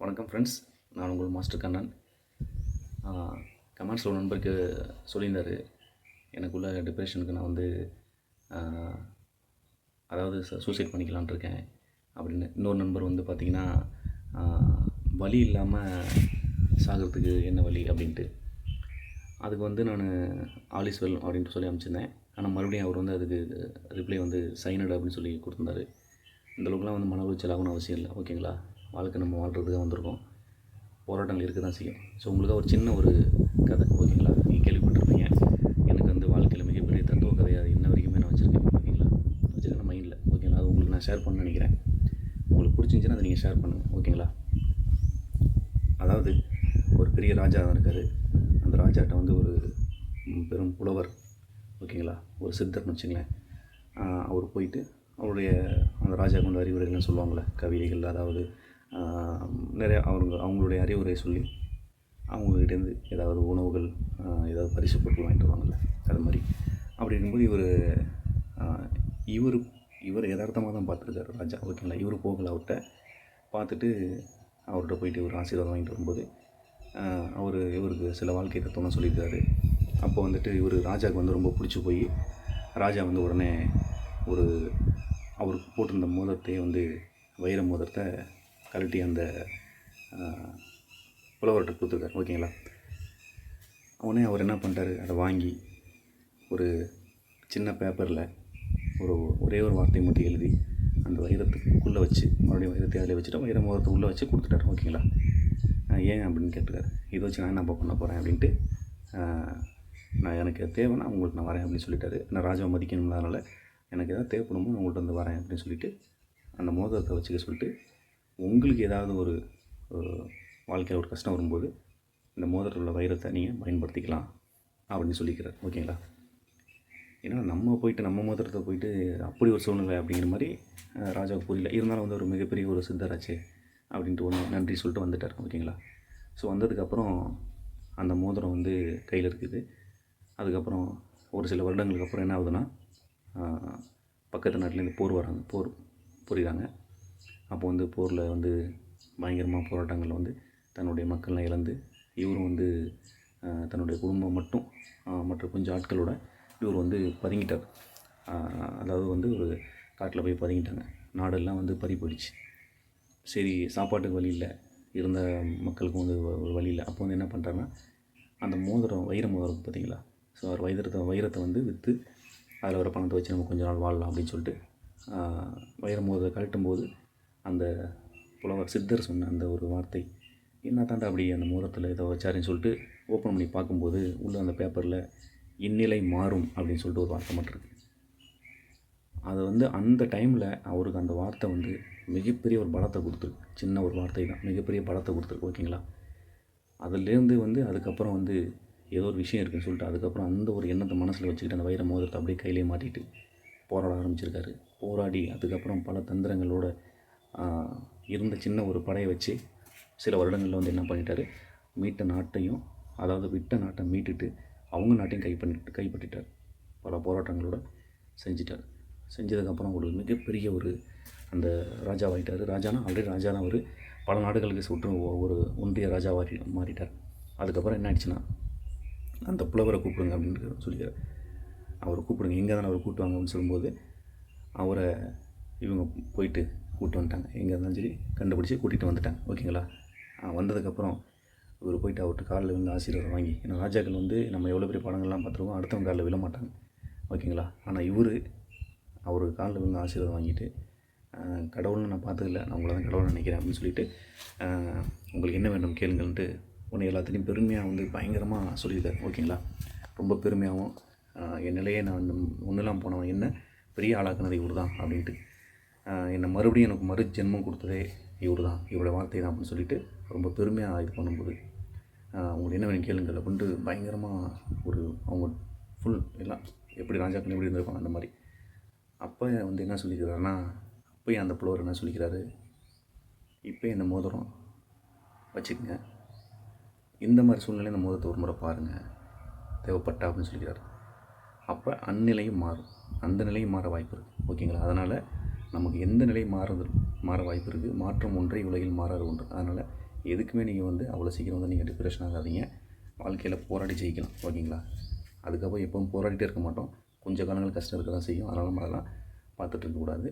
வணக்கம் ஃப்ரெண்ட்ஸ் நான் உங்கள் மாஸ்டர் கண்ணன். கமெண்ட்ஸில் ஒரு நண்பருக்கு சொல்லியிருந்தார். எனக்குள்ள டிப்ரெஷனுக்கு நான் வந்து அதாவது சூசைட் பண்ணிக்கலாம்னு இருக்கேன் அப்படின்னு இன்னொரு நண்பர் வந்து பார்த்திங்கன்னா வழி வலி இல்லாமல் சாகிறதுக்கு என்ன வழி அப்படின்ட்டு. அதுக்கு வந்து நான் ஆலிஸ் வெல் அப்படின்ட்டு சொல்லி அனுப்பிச்சிருந்தேன் ஆனால் மறுபடியும் அவர் வந்து அதுக்கு ரிப்ளை வந்து சைனட் அப்படின்னு சொல்லி கொடுத்துருந்தாரு. இந்த அளவுக்குலாம் வந்து மன உளைச்சல் ஆகணும் அவசியம் இல்லை. ஓகேங்களா வாழ்க்கை நம்ம வாழ்கிறதுக்காக வந்திருக்கோம். போராட்டங்கள் இருக்க தான் செய்யும். ஸோ உங்களுக்காக ஒரு சின்ன ஒரு கதை ஓகேங்களா? நீங்கள் கேள்விப்பட்டிருப்பீங்க. எனக்கு வந்து வாழ்க்கையில் மிகப்பெரிய தத்துவ கதையாக அது இன்ன வரைக்குமே நான் வச்சுருக்கேன் ஓகேங்களா? வச்சுருக்கேன் மைண்டில் ஓகேங்களா? அது உங்களுக்கு நான் ஷேர் பண்ண நினைக்கிறேன். உங்களுக்கு பிடிச்சிருந்துச்சின்னா அதை நீங்கள் ஷேர் பண்ணுங்கள் ஓகேங்களா? அதாவது ஒரு பெரிய ராஜா தான் இருக்கார். அந்த ராஜாட்ட வந்து ஒரு பெரும் புலவர் ஓகேங்களா? ஒரு சித்தர்னு வச்சுங்களேன். அவர் போயிட்டு அவருடைய அந்த ராஜா கொண்ட அறிவுரைகள்னு சொல்லுவாங்களே கவிதைகள் அதாவது நிறைய அவங்க அவங்களுடைய அறிவுரை சொல்லி அவங்ககிட்டேருந்து ஏதாவது உணவுகள் ஏதாவது பரிசு பொருட்கள் வாங்கிட்டு வருவாங்கள்ல அது மாதிரி. அப்படி இருக்கும்போது இவர் இவர் இவர் யதார்த்தமாக தான் பார்த்துருக்காரு ராஜா. ஓகேங்களா இவர் போகல அவர்கிட்ட. பார்த்துட்டு அவர்கிட்ட போயிட்டு ஒரு ஆசீர்வாதம் வாங்கிட்டு வரும்போது அவர் இவருக்கு சில வாழ்க்கை தத்துவம்லாம் சொல்லியிருக்காரு. அப்போ வந்துட்டு இவர் ராஜாவுக்கு வந்து ரொம்ப பிடிச்சி போய் ராஜா வந்து உடனே ஒரு அவருக்கு போட்டிருந்த மோதிரத்தையே வந்து வைர மோதிரத்தை கழட்டி அந்த புலவர்கிட்ட கொடுத்துருக்காரு. ஓகேங்களா? உடனே அவர் என்ன பண்ணிட்டாரு? அதை வாங்கி ஒரு சின்ன பேப்பரில் ஒரு ஒரே ஒரு வார்த்தை மட்டும் எழுதி அந்த வைரத்துக்குள்ளே வச்சு மறுபடியும் வைரத்தை அதில் வச்சுட்டு வைர முகத்தை உள்ளே வச்சு கொடுத்துட்டாரு. ஓகேங்களா? ஏன் அப்படின்னு கேட்டுருக்காரு இதை வச்சு நான் என்ன பண்ண போகிறேன் அப்படின்ட்டு நான் எனக்கு தேவைன்னா உங்களுக்கு நான் வரேன் அப்படின்னு சொல்லிட்டாரு. நான் ராஜாவை மதிக்கணும்ல எனக்கு எதாவது தேவைப்படுமோ நான் உங்கள்கிட்ட வந்து வரேன் அப்படின்னு சொல்லிட்டு அந்த மோதிரத்தை வச்சுக்க சொல்லிட்டு உங்களுக்கு ஏதாவது ஒரு வாழ்க்கையில் ஒரு கஷ்டம் வரும்போது இந்த மோதிரத்தில் உள்ள வைரத்தை நீங்கள் பயன்படுத்திக்கலாம் அப்படின்னு சொல்லிக்கிறார். ஓகேங்களா? ஏன்னா நம்ம போயிட்டு நம்ம மோதிரத்தை போயிட்டு அப்படி ஒரு சூழ்நிலை அப்படிங்கிற மாதிரி ராஜாவுக்கு புரியல. இருந்தாலும் வந்து ஒரு மிகப்பெரிய ஒரு சித்தராச்சு அப்படின்ட்டு ஒன்று நன்றி சொல்லிட்டு வந்துட்டார். ஓகேங்களா? ஸோ வந்ததுக்கப்புறம் அந்த மோதிரம் வந்து கையில் இருக்குது. அதுக்கப்புறம் ஒரு சில வருடங்களுக்கு அப்புறம் என்ன ஆகுதுன்னா பக்கத்து நாட்டிலேருந்து போர் வராங்க. போர் புரியுறாங்க. அப்போ வந்து போரில் வந்து பயங்கரமாக போராட்டங்களில் வந்து தன்னுடைய மக்கள்லாம் இழந்து இவரும் வந்து தன்னுடைய குடும்பம் மட்டும் மற்ற கொஞ்சம் ஆட்களோட இவர் வந்து பதுங்கிட்டார். அதாவது வந்து ஒரு காட்டில் போய் பதுங்கிட்டாங்க. நாடெல்லாம் வந்து பறி போயிடுச்சு. சரி சாப்பாட்டுக்கு வழி இல்லை. இருந்த மக்களுக்கும் வந்து ஒரு வழி இல்லை. அப்போ வந்து என்ன பண்ணுறாருன்னா அந்த மோதிரம் வைர மோதிரம் பார்த்தீங்களா ஸோ அவர் வைரத்தை வைரத்தை வந்து விற்று அதில் வர பணத்தை வச்சு நம்ம கொஞ்ச நாள் வாழலாம் அப்படின்னு சொல்லிட்டு வைர மோதிரம் கழட்டும் போது அந்த புலவர் சித்தர் சொன்ன அந்த ஒரு வார்த்தை என்ன தாண்டா அப்படி அந்த மோதிரத்தில் ஏதோ வச்சாருன்னு சொல்லிட்டு ஓப்பன் பண்ணி பார்க்கும்போது உள்ளே அந்த பேப்பரில் இந்நிலை மாறும் அப்படின்னு சொல்லிட்டு ஒரு வார்த்தை மட்டும் இருக்குது அது வந்து அந்த டைமில் அவருக்கு அந்த வார்த்தை வந்து மிகப்பெரிய ஒரு பலத்தை கொடுத்துருக்கு. சின்ன ஒரு வார்த்தை தான். மிகப்பெரிய பலத்தை கொடுத்துருக்கு. ஓகேங்களா அதுலேருந்து வந்து அதுக்கப்புறம் வந்து ஏதோ ஒரு விஷயம் இருக்குன்னு சொல்லிட்டு அதுக்கப்புறம் அந்த ஒரு எண்ணத்தை மனசில் வச்சுக்கிட்டு அந்த வைர மோதிரத்தை அப்படியே கையிலே மாட்டிட்டு போராட ஆரம்பிச்சிருக்காரு. போராடி அதுக்கப்புறம் பல தந்திரங்களோட இருந்த சின்ன ஒரு படையை வச்சு சில வருடங்களில் வந்து என்ன பண்ணிட்டாரு? மீட்ட நாட்டையும் அதாவது விட்ட நாட்டை மீட்டுட்டு அவங்க நாட்டையும் கை கைப்பற்றிட்டார். பல போராட்டங்களோட செஞ்சிட்டார். செஞ்சதுக்கப்புறம் ஒரு மிகப்பெரிய ஒரு அந்த ராஜாவாகிட்டார் ராஜானா? ஆல்ரெடி ராஜா தான் அவர். பல நாடுகளுக்கு சுற்று ஒரு ஒன்றிய ராஜாவாகி மாறிட்டார். அதுக்கப்புறம் என்ன ஆயிடுச்சுன்னா அந்த புலவரை கூப்பிடுங்க அப்படின்னு சொல்லிக்கிறார். அவரை கூப்பிடுங்க. எங்கே தானே அவரை கூப்பிட்டுவாங்க அப்படின்னு சொல்லும்போது அவரை இவங்க போயிட்டு கூப்பிட்டு வந்துட்டாங்க. எங்கே இருந்தாலும் சரி கண்டுபிடிச்சி கூட்டிகிட்டு வந்துட்டாங்க. ஓகேங்களா? வந்ததுக்கப்புறம் இவர் போயிட்டு அவர்கிட்ட காலில் விழுந்து ஆசீர்வாதம் வாங்கி ஏன்னா ராஜாக்கள் வந்து நம்ம எவ்வளோ பெரிய படங்கள்லாம் பார்த்துருக்கோம் அடுத்தவங்க காலில் விழ மாட்டாங்க ஓகேங்களா? ஆனால் இவர் அவர் காலில் விழுந்து ஆசீர்வாதம் வாங்கிட்டு கடவுள்னு நான் பார்த்ததில்ல நான் உங்களை தான் கடவுள் நினைக்கிறேன் அப்படின்னு சொல்லிட்டு உங்களுக்கு என்ன வேண்டும் கேளுங்கள்ன்ட்டு உன்னை எல்லாத்தையும் பெருமையாக வந்து பயங்கரமாக சொல்லியிருக்காரு. ஓகேங்களா? ரொம்ப பெருமையாகவும் என் நிலையே நான் வந்து ஒன்றுலாம் போனவன் என்ன? பெரிய ஆளாக்குனது இவர் தான் அப்படின்ட்டு என்னை மறுபடியும் எனக்கு மறு ஜென்மம் கொடுத்ததே இவர் தான் இவருடைய வார்த்தை தான் அப்படின்னு சொல்லிட்டு ரொம்ப பெருமையாக இது பண்ணும்போது அவங்களுக்கு என்ன வேணும் கேளுங்கள் அப்படின்ட்டு பயங்கரமாக ஒரு அவங்க ஃபுல் எல்லாம் எப்படி ராஜாக்கள் எப்படி இருந்திருப்பாங்க அந்த மாதிரி. அப்போ வந்து என்ன சொல்லிக்கிறாருன்னா அப்போயும் அந்த புலவர் என்ன சொல்லிக்கிறாரு இப்போ இந்த மோதிரம் வச்சுக்கோங்க. இந்த மாதிரி சூழ்நிலை இந்த மோதிரத்தை ஒரு முறை பாருங்கள் தேவைப்பட்டா அப்படின்னு சொல்லிக்கிறாரு. அப்போ அந்நிலையும் மாறும் அந்த நிலையும் மாற வாய்ப்பு இருக்குது ஓகேங்களா? அதனால் நமக்கு எந்த நிலை மாறுது மாற வாய்ப்பு இருக்குது மாற்றம் ஒன்றை உலகில் மாறாறு ஒன்று. அதனால் எதுக்குமே நீங்கள் வந்து அவ்வளோ சீக்கிரம் வந்து நீங்கள் டிப்ரெஷன் ஆகாதீங்க. வாழ்க்கையில் போராடி ஜெயிக்கலாம். ஓகேங்களா? அதுக்கப்புறம் எப்பவும் போராடிட்டே இருக்க மாட்டோம். கொஞ்சம் காலங்கள் கஷ்டம் இருக்க தான் செய்யும். அதனால் நம்ம அதெல்லாம் பார்த்துட்டு இருக்கக்கூடாது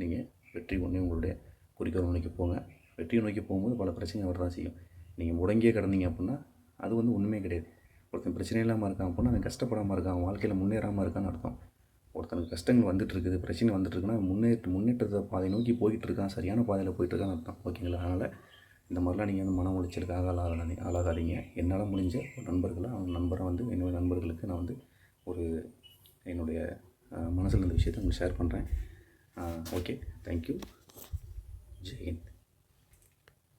நீங்கள் வெற்றி ஒன்றே உங்களுடைய குறிக்கோள் நோக்கி போங்க. வெற்றியை நோக்கி போகும்போது பல பிரச்சனை வர தான் செய்யும். நீங்கள் முடங்கியே கிடந்தீங்க அப்படின்னா அது வந்து ஒன்றுமே கிடையாது. ஒருத்தன் பிரச்சனை இல்லாமல் இருக்கான் அப்படின்னா அவன் கஷ்டப்படாமல் இருக்கான். அவன் வாழ்க்கையில் முன்னேறாமல் இருக்கான்னு அர்த்தம். ஒருத்தனுக்கு கஷ்டங்கள் வந்துட்டு இருக்குது பிரச்சனை வந்துட்டு இருக்குன்னா முன்னேற்ற முன்னேற்றத்தை பாதை நோக்கி போயிட்டு இருக்கான் சரியான பாதையில் போயிட்டு இருக்கான்னு அர்த்தம். ஓகேங்களா? அதனால் இந்த மாதிரிலாம் நீங்கள் வந்து மன உளைச்சலுக்காக ஆளாகாதீங்க ஆளாகாதீங்க. என்னால் முடிஞ்ச ஒரு நண்பர்களை அவங்க நண்பரை வந்து என்னுடைய நண்பர்களுக்கு நான் வந்து ஒரு என்னுடைய மனசில் இருந்த விஷயத்தை உங்களுக்கு ஷேர் பண்ணுறேன் ஓகே. தேங்க்யூ ஜெய்